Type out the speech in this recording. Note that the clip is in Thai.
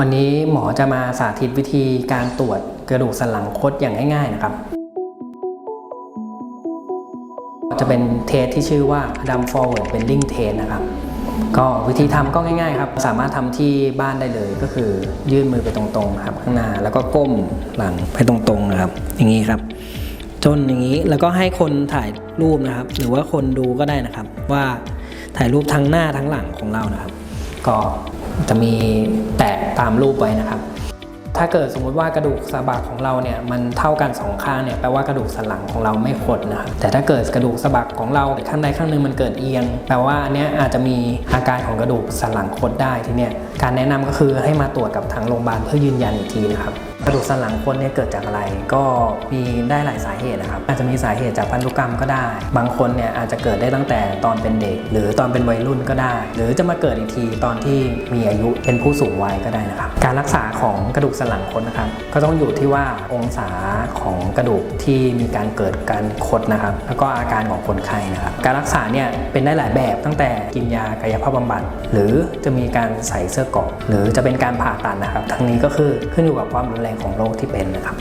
วันนี้หมอจะมาสาธิตวิธีการตรวจกระดูกสันหลังคดอย่างง่าย ๆนะครับ จะเป็นเทสที่ชื่อว่า Adam Forward Bending Test นะครับ ก็วิธีทำก็ง่ายๆครับ สามารถทำที่บ้านได้เลยก็คือยื่นมือไปตรงๆครับข้างหน้าแล้วก็ก้มหลังไปตรงๆนะครับ อย่างนี้ครับ จนอย่างนี้แล้วก็ให้คนถ่ายรูปนะครับ หรือว่าคนดูก็ได้นะครับ ว่าถ่ายรูปทั้งหน้าทั้งหลังของเรานะครับ ก็ จะมีแตะตามรูปไว้นะครับ ถ้าเกิดสมมุติว่ากระดูกสะบักของเราเนี่ยมันเท่ากันสองข้างเนี่ยแปลว่ากระดูกสันหลังของเราไม่คดนะครับแต่ถ้าเกิดกระดูกสะบักของเราข้างใดข้างหนึ่งมันเกิดเอียง แปลว่าอันเนี้ยอาจจะมีอาการของกระดูกสันหลังคดได้ทีเนี้ยการแนะนำก็คือให้มาตรวจกับทางโรงพยาบาลเพื่อยืนยันอีกทีนะครับ กระดูกสันหลังคดเนี่ยเกิดจากอะไร ก็มีได้หลายสาเหตุนะครับ อาจจะมีสาเหตุจากพันธุกรรมก็ได้ บางคนเนี่ยอาจจะเกิดได้ตั้งแต่ตอนเป็นเด็ก หรือตอนเป็นวัยรุ่นก็ได้ หรือจะมาเกิดอีกทีตอนที่มีอายุเป็นผู้สูงวัยก็ได้นะครับ การรักษาของกระดูกสันหลังคดนะครับ ก็ต้องอยู่ที่ว่าองศาของกระดูกที่มีการเกิดการคดนะครับ แล้วก็อาการของคนไข้นะครับ การรักษาเนี่ยเป็นได้หลายแบบตั้งแต่กินยากายภาพบำบัด หรือจะมีการใส่เสื้อกราะหรือจะเป็นการผ่าตัดนะครับ ทั้งนี้ก็คือขึ้นอยู่กับความรุนแรงของโรคที่เป็นนะครับ